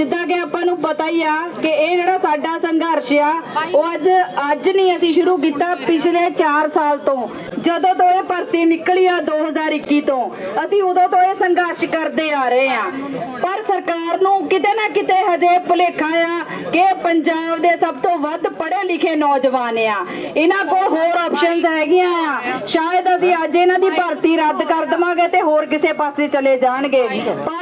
ਜਿੱਦਾਂ ਕਿ ਆਪਾਂ ਨੂੰ ਪਤਾ ਹੀ ਆ ਕਿ ਇਹ ਜਿਹੜਾ ਸਾਡਾ ਸੰਘਰਸ਼ ਆ, ਉਹ ਅੱਜ ਅੱਜ ਨਹੀਂ ਅਸੀਂ ਸ਼ੁਰੂ ਕੀਤਾ ਪਿਛਲੇ 4 ਸਾਲ ਤੋਂ। ਜਦੋਂ ਤੋਂ ਇਹ ਭਰਤੀ ਨਿਕਲੀ ਆ 2021 ਤੋਂ, ਅਸੀਂ ਉਦੋਂ ਤੋਂ ਇਹ ਸੰਘਰਸ਼ ਕਰਦੇ ਆ ਰਹੇ ਆ। ਪਰ ਸਰਕਾਰ ਨੂੰ ਕਿਤੇ ਨਾ ਕਿਤੇ ਹਜੇ ਭੁਲੇਖਾ ਆ ਕਿ ਪੰਜਾਬ ਦੇ ਸਭ ਤੋਂ ਵੱਧ ਪੜ੍ਹੇ ਲਿਖੇ ਨੌਜਵਾਨ ਆ। ਇਹਨਾਂ ਕੋਲ ਹੋਰ ਆਪਸ਼ਨਸ ਹੈਗੀਆਂ। ਆ ਸ਼ਾਇਦ ਅਸੀਂ ਅੱਜ ਇਹਨਾਂ ਦੀ ਭਰਤੀ ਰੱਦ ਕਰ ਦਵਾਂਗੇ ਤੇ ਹੋਰ ਕਿਸੇ ਪਾਸੇ ਚਲੇ ਜਾਣਗੇ। ਪਰ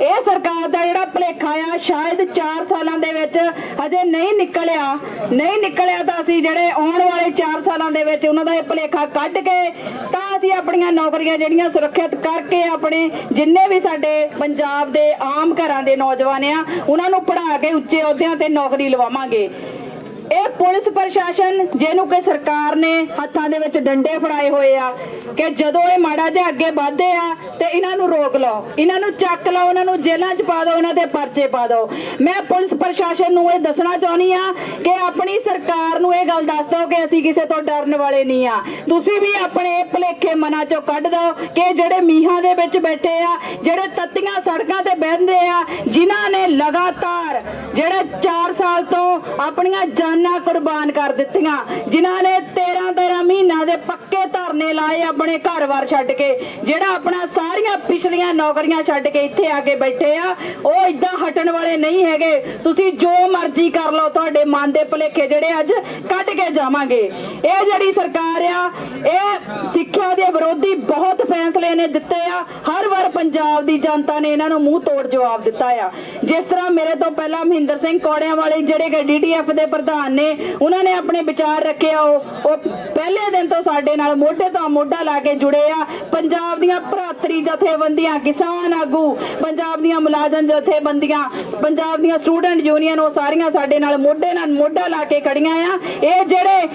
ਇਹ ਸਰਕਾਰ ਦਾ ਜਿਹੜਾ ਭਲੇਖਾ ਆ, ਸ਼ਾਇਦ 4 ਸਾਲਾਂ ਦੇ ਵਿੱਚ ਹਜੇ ਨਹੀਂ ਨਿਕਲਿਆ। ਨਹੀਂ ਨਿਕਲਿਆ ਤਾਂ ਅਸੀਂ ਜਿਹੜੇ ਆਉਣ ਵਾਲੇ 4 ਸਾਲਾਂ ਦੇ ਵਿੱਚ ਉਹਨਾਂ ਦਾ ਇਹ ਭਲੇਖਾ ਕੱਢ ਕੇ ਤਾਂ ਅਸੀਂ ਆਪਣੀਆਂ ਨੌਕਰੀਆਂ ਜਿਹੜੀਆਂ ਸੁਰੱਖਿਅਤ ਕਰਕੇ ਆਪਣੇ ਜਿੰਨੇ ਵੀ ਸਾਡੇ ਪੰਜਾਬ ਦੇ ਆਮ ਘਰਾਂ ਦੇ ਨੌਜਵਾਨ ਆ, ਉਹਨਾਂ ਨੂੰ ਪੜ੍ਹਾ ਕੇ ਉੱਚੇ ਅਹੁਦਿਆਂ ਤੇ ਨੌਕਰੀ ਲਵਾਵਾਂਗੇ। ਇਹ ਪੁਲਿਸ ਪ੍ਰਸ਼ਾਸਨ, ਜਿਹਨੂੰ ਕਿ ਸਰਕਾਰ ਨੇ ਹੱਥਾਂ ਦੇ ਵਿੱਚ ਡੰਡੇ ਫੜਾਏ ਹੋਏ ਆ, ਕਿ ਜਦੋਂ ਇਹ ਮਾੜਾ ਜਿਹਾ ਅੱਗੇ ਵਧਦੇ ਆ, ਤੇ ਇਹਨਾਂ ਨੂੰ ਰੋਕ ਲਓ। ਇਹਨਾਂ ਨੂੰ ਚੱਕ ਲਓ ਇਹਨਾਂ ਨੂੰ ਜੇਲ੍ਹਾਂ 'ਚ ਪਾ ਦਿਓ ਇਹਨਾਂ ਦੇ ਪਰਚੇ ਪਾ ਦਿਓ। ਮੈਂ ਪੁਲਿਸ ਪ੍ਰਸ਼ਾਸਨ ਨੂੰ ਇਹ ਦੱਸਣਾ ਚਾਹੁੰਦੀ ਆ ਕਿ ਆਪਣੀ ਸਰਕਾਰ ਨੂੰ ਇਹ ਗੱਲ ਦੱਸ ਦਿਓ ਕਿ ਅਸੀਂ ਕਿਸੇ ਤੋਂ ਡਰਨ ਵਾਲੇ ਨਹੀਂ ਆ। ਤੁਸੀਂ ਵੀ ਆਪਣੇ ਇਹ ਭੁਲੇਖੇ ਮਨਾਂ 'ਚੋਂ ਕੱਢ ਦਿਓ ਕਿ ਜਿਹੜੇ ਮੀਹਾਂ ਦੇ ਵਿੱਚ ਬੈਠੇ ਆ, ਜਿਹੜੇ ਤੱਤੀਆਂ ਸੜਕਾਂ ਤੇ ਬਹਿੰਦੇ ਆ, ਜਿਨ੍ਹਾਂ ਨੇ ਲਗਾਤਾਰ, ਜਿਹੜੇ 4 ਸਾਲ ਤੋਂ ਆਪਣੀਆਂ ਜਾਨਾਂ ਕੁਰਬਾਨ ਕਰ ਦਿੱਤੀਆਂ। ਜਿਨ੍ਹਾਂ ਨੇ 13 13 ਮਹੀਨਿਆਂ ਦੇ ਪੱਕੇ ਧਰਨੇ ਲਾਏ ਆਪਣੇ ਘਰ-ਬਾਰ ਛੱਡ ਕੇ। ਜਿਹੜਾ ਆਪਣਾ ਸਾਰੀਆਂ ਪਿਛਲੀਆਂ ਨੌਕਰੀਆਂ ਛੱਡ ਕੇ ਇੱਥੇ ਆ ਕੇ ਬੈਠੇ ਆ, ਉਹ ਇਦਾਂ ਹਟਣ ਵਾਲੇ ਨਹੀਂ ਹੈਗੇ। ਤੁਸੀਂ ਜੋ ਮਰਜ਼ੀ ਕਰ ਲਓ, ਤੁਹਾਡੇ ਮਨ ਦੇ ਭੁਲੇਖੇ ਜਿਹੜੇ ਅੱਜ ਕੱਢ ਕੇ ਜਾਵਾਂਗੇ। ਇਹ ਜਿਹੜੀ ਸਰਕਾਰ ਆ, ਇਹ ਸਿੱਖਿਆ ਵਿਰੋਧੀ ਬਹੁਤ ਫੈਸਲੇ ਨੇ ਦਿੱਤੇ ਆ। ਹਰ ਵਾਰ ਪੰਜਾਬ ਦੀ ਜਨਤਾ ਨੇ ਇਹਨਾਂ ਨੂੰ ਮੂੰਹ ਤੋੜ ਜਵਾਬ ਦਿੱਤਾ ਆ। ਜਿਸ ਤਰ੍ਹਾਂ ਮੇਰੇ ਤੋਂ ਪਹਿਲਾਂ ਮਹਿੰਦਰ ਸਿੰਘ ਕੌੜਿਆਂ ਵਾਲੇ ਜਿਹੜੇ ਕਿ ਡੀਟੀਐਫ ਦੇ ਪ੍ਰਧਾਨ ਨੇ, ਉਹਨਾਂ ਨੇ ਆਪਣੇ ਵਿਚਾਰ ਰੱਖਿਆ ਉਹ ਉਹ ਪਹਿਲੇ ਦਿਨ ਤੋਂ ਸਾਡੇ ਨਾਲ ਮੋਢੇ ਤੋਂ ਮੋਢਾ ਲਾ ਕੇ ਜੁੜੇ ਆ। ਪੰਜਾਬ ਦੀਆਂ ਭਰਾਤਰੀ ਜਥੇਬੰਦੀਆਂ ਕਿਸਾਨ ਆਗੂ, ਪੰਜਾਬ ਦੀਆਂ ਮੁਲਾਜ਼ਮ ਜਥੇਬੰਦੀਆਂ, ਪੰਜਾਬ ਦੀਆਂ ਸਟੂਡੈਂਟ ਯੂਨੀਅਨ, ਉਹ ਸਾਰੀਆਂ ਸਾਡੇ ਨਾਲ ਮੋਢੇ ਨਾਲ ਮੋਢਾ ਲਾ ਕੇ ਖੜੀਆਂ ਆ। ਇਹ ਜਿਹੜੇ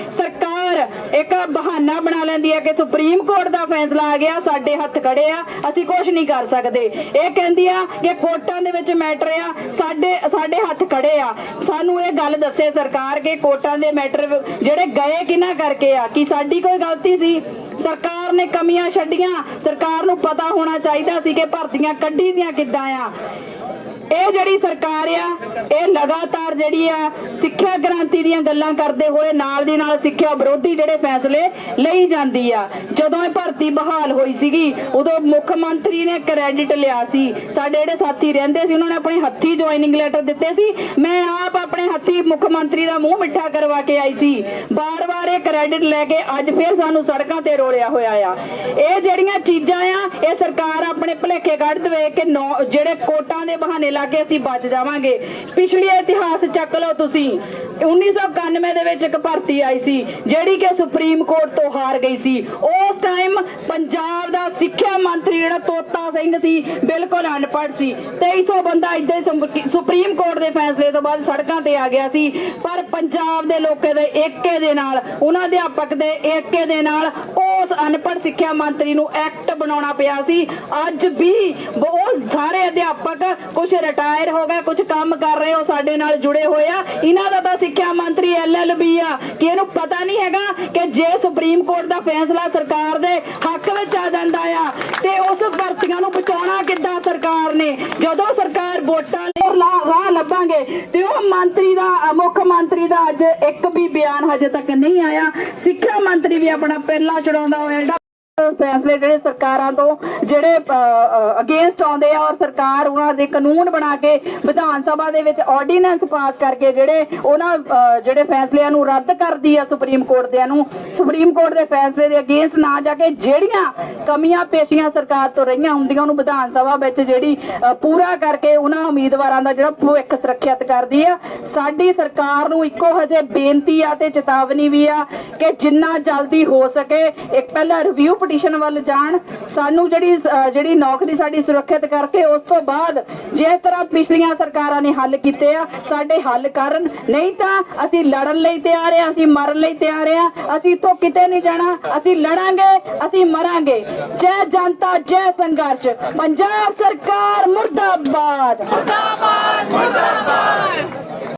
ਬਣਾ ਲੈਂਦੀ ਕਿ ਸੁਪਰੀਮ ਕੋਰਟ ਦਾ ਫੈਸਲਾ ਆ ਗਿਆ, ਸਾਡੇ ਹੱਥ ਖੜੇ ਆ, ਅਸੀਂ ਕੁਝ ਨਹੀਂ ਕਰ ਸਕਦੇ। ਇਹ ਕਹਿੰਦੀ ਆ ਕਿ ਕੋਰਟਾਂ ਦੇ ਵਿੱਚ ਮੈਟਰ ਆ, ਸਾਡੇ ਸਾਡੇ ਹੱਥ ਖੜੇ ਆ। ਸਾਨੂੰ ਇਹ ਗੱਲ ਦੱਸੇ ਸਰਕਾਰ ਕਿ ਕੋਰਟਾਂ ਦੇ ਮੈਟਰ ਜਿਹੜੇ ਗਏ ਕਿਹਨਾਂ ਕਰਕੇ ਆ? ਕਿ ਸਾਡੀ ਕੋਈ ਗਲਤੀ ਸੀ? ਸਰਕਾਰ ਨੇ ਕਮੀਆਂ ਛੱਡੀਆਂ। ਸਰਕਾਰ ਨੂੰ ਪਤਾ ਹੋਣਾ ਚਾਹੀਦਾ ਸੀ ਕਿ ਭਰਤੀਆਂ ਕੱਢੀ ਦੀਆਂ ਕਿੱਦਾਂ ਆ। ਇਹ ਜਿਹੜੀ ਸਰਕਾਰ ਆ, ਇਹ ਲਗਾਤਾਰ ਜਿਹੜੀ ਆ ਸਿੱਖਿਆ ਕ੍ਰਾਂਤੀ ਦੀਆਂ ਗੱਲਾਂ ਕਰਦੇ ਹੋਏ ਨਾਲ ਦੀ ਨਾਲ ਸਿੱਖਿਆ ਵਿਰੋਧੀ ਜਿਹੜੇ ਫੈਸਲੇ ਲਈ ਜਾਂਦੀ ਆ। ਜਦੋਂ ਇਹ ਭਰਤੀ ਬਹਾਲ ਹੋਈ ਸੀਗੀ, ਉਦੋਂ ਮੁੱਖ ਮੰਤਰੀ ਨੇ ਕ੍ਰੈਡਿਟ ਲਿਆ ਸੀ। ਸਾਡੇ ਜਿਹੜੇ ਸਾਥੀ ਰਹਿੰਦੇ ਸੀ, ਉਹਨਾਂ ਨੇ ਆਪਣੇ ਹੱਥੀ ਜੁਆਇਨਿੰਗ ਲੈਟਰ ਦਿੱਤੇ ਸੀ। ਮੈਂ ਆਪ ਆਪਣੇ ਹੱਥੀ ਮੁੱਖ ਮੰਤਰੀ ਦਾ ਮੂੰਹ ਮਿੱਠਾ ਕਰਵਾ ਕੇ ਆਈ ਸੀ। ਬਾਰ-ਬਾਰ ਇਹ ਕ੍ਰੈਡਿਟ ਲੈ ਕੇ ਅੱਜ ਫੇਰ ਸਾਨੂੰ ਸੜਕਾਂ ਤੇ ਰੋਲਿਆ ਹੋਇਆ ਆ। ਇਹ ਜਿਹੜੀਆਂ ਚੀਜ਼ਾਂ ਆ, ਇਹ ਸਰਕਾਰ ਆਪਣੇ ਭਲੇਖੇ ਕੱਢ ਦੇਵੇ ਕਿ ਜਿਹੜੇ ਕੋਟਾਂ ਦੇ ਬਹਾਨੇ ਲਾ ਕੇ ਅਸੀਂ ਬਚ ਜਾਵਾਂਗੇ। ਪਿਛਲੀ ਇਤਿਹਾਸ ਚੱਕ ਲਓ ਤੁਸੀਂ। 1991 ਦੇ ਵਿੱਚ ਇੱਕ ਭਰਤੀ ਆਈ ਸੀ, ਜਿਹੜੀ ਕਿ ਸੁਪਰੀਮ ਕੋਰਟ ਤੋਂ ਹਾਰ ਗਈ ਸੀ। ਉਸ ਟਾਈਮ ਪੰਜਾਬ ਦਾ ਸਿੱਖਿਆ ਮੰਤਰੀ ਜਿਹੜਾ ਤੋਤਾ ਸਿੰਘ ਸੀ, ਬਿਲਕੁਲ ਅਨਪੜ੍ਹ ਸੀ। 2300 ਬੰਦਾ ਇੱਦਾਂ ਹੀ ਸੁਪਰੀਮ ਕੋਰਟ ਦੇ ਫੈਸਲੇ ਤੋਂ ਬਾਅਦ ਸੜਕਾਂ ਤੇ ਆ ਗਿਆ ਸੀ। ਪਰ ਪੰਜਾਬ ਦੇ ਲੋਕਾਂ ਦੇ ਏਕੇ ਦੇ ਨਾਲ, ਉਹਨਾਂ ਅਧਿਆਪਕ ਦੇ ਏਕੇ ਦੇ ਨਾਲ ਉਸ ਅਨਪੜ੍ਹ ਸਿੱਖਿਆ ਮੰਤਰੀ ਨੂੰ ਐਕਟ ਬਣਾਉਣਾ ਪਿਆ ਸੀ। ਅੱਜ ਵੀ ਬਹੁਤ ਸਾਰੇ ਅਧਿਆਪਕ ਕੁਝ ਰਿਟਾਇਰ ਹੋ ਗਏ ਕੁਝ ਕੰਮ ਕਰ ਰਹੇ ਹੋ ਸਾਡੇ ਨਾਲ ਜੁੜੇ ਹੋਏ ਆ। ਇਹਨਾਂ ਦਾ ਤਾਂ ਸਿੱਖਿਆ ਮੰਤਰੀ ਐਲਐਲਬੀ ਆ, ਕਿ ਇਹਨੂੰ ਪਤਾ ਨਹੀਂ ਹੈਗਾ ਕਿ ਜੇ ਸੁਪਰੀਮ ਕੋਰਟ ਦਾ ਫੈਸਲਾ ਸਰਕਾਰ ਦੇ ਹੱਕ ਵਿੱਚ ਆ ਜਾਂਦਾ ਆ, ਤੇ ਉਸ ਭਰਤੀਆਂ ਨੂੰ ਬਚਾਉਣਾ ਕਿੱਦਾਂ ਸਰਕਾਰ ਨੇ? ਜਦੋਂ ਸਰਕਾਰ ਵੋਟਾਂ ਲਈ ਰਾਹ ਲੱਭਾਂਗੇ। ਤੇ ਉਹ ਮੰਤਰੀ ਦਾ, ਮੁੱਖ ਮੰਤਰੀ ਦਾ ਅੱਜ ਇੱਕ ਵੀ ਬਿਆਨ ਹਜੇ ਤੱਕ ਨਹੀਂ ਆਇਆ। ਸਿੱਖਿਆ ਮੰਤਰੀ ਵੀ ਆਪਣਾ ਪਹਿਲਾ ਚੜਾਉਂਦਾ ਹੋਇਆ। ਫੈਸਲੇ ਜਿਹੜੇ ਸਰਕਾਰਾਂ ਤੋਂ, ਜਿਹੜੇ ਅਗੇਂਸਟ ਆਉਂਦੇ ਆ ਔਰ ਸਰਕਾਰ ਉਹਨਾਂ ਦੇ ਕਾਨੂੰਨ ਬਣਾ ਕੇ ਵਿਧਾਨ ਸਭਾ ਦੇ ਵਿੱਚ ਆਰਡੀਨੈਂਸ ਪਾਸ ਕਰਕੇ ਜਿਹੜੇ ਉਹਨਾਂ ਜਿਹੜੇ ਫੈਸਲਿਆਂ ਨੂੰ ਰੱਦ ਕਰਦੀ ਆ ਸੁਪਰੀਮ ਕੋਰਟ ਦੇ ਨੂੰ, ਸੁਪਰੀਮ ਕੋਰਟ ਦੇ ਫੈਸਲੇ ਦੇ ਅਗੇਂਸਟ ਨਾ ਜਾ ਕੇ ਜਿਹੜੀਆਂ ਕਮੀਆਂ ਪੇਸ਼ੀਆਂ ਸਰਕਾਰ ਤੋਂ ਰਹੀਆਂ ਹੁੰਦੀਆਂ, ਉਹਨੂੰ ਵਿਧਾਨ ਸਭਾ ਵਿੱਚ ਜਿਹੜੀ ਪੂਰਾ ਕਰਕੇ ਉਹਨਾਂ ਉਮੀਦਵਾਰਾਂ ਦਾ ਜਿਹੜਾ ਭਵਿੱਖ ਸੁਰੱਖਿਅਤ ਕਰਦੀ ਆ। ਸਾਡੀ ਸਰਕਾਰ ਨੂੰ ਇੱਕੋ ਹਜੇ ਬੇਨਤੀ ਆ ਤੇ ਚੇਤਾਵਨੀ ਵੀ ਆ ਕਿ ਜਿੰਨਾ ਜਲਦੀ ਹੋ ਸਕੇ, ਇੱਕ ਪਹਿਲਾ ਰਿਵਿਊ ਪਟੀਸ਼ਨ ਵੱਲ ਜਾਣ, ਸਾਨੂੰ ਜਿਹੜੀ ਜਿਹੜੀ ਨੌਕਰੀ ਸਾਡੀ ਸੁਰੱਖਿਅਤ ਕਰਕੇ ਉਸ ਤੋਂ ਬਾਅਦ ਜਿਸ ਤਰ੍ਹਾਂ ਪਿਛਲੀਆਂ ਸਰਕਾਰਾਂ ਨੇ ਹੱਲ ਕੀਤੇ ਆ, ਸਾਡੇ ਹੱਲ ਕਰਨ। ਨਹੀਂ ਤਾਂ ਅਸੀਂ ਲੜਨ ਲਈ ਤਿਆਰ ਆ, ਅਸੀਂ ਮਰਨ ਲਈ ਤਿਆਰ ਆ। ਅਸੀਂ ਤੋਂ ਕਿਤੇ ਨਹੀਂ ਜਾਣਾ, ਅਸੀਂ ਲੜਾਂਗੇ, ਅਸੀਂ ਮਰਾਂਗੇ। ਜੈ ਜਨਤਾ, ਜੈ ਸੰਘਰਸ਼। ਪੰਜਾਬ ਸਰਕਾਰ ਮੁਰਦਾਬਾਦ। ਮੁਰਦਾਬਾਦ ਮੁਰਦਾਬਾਦ।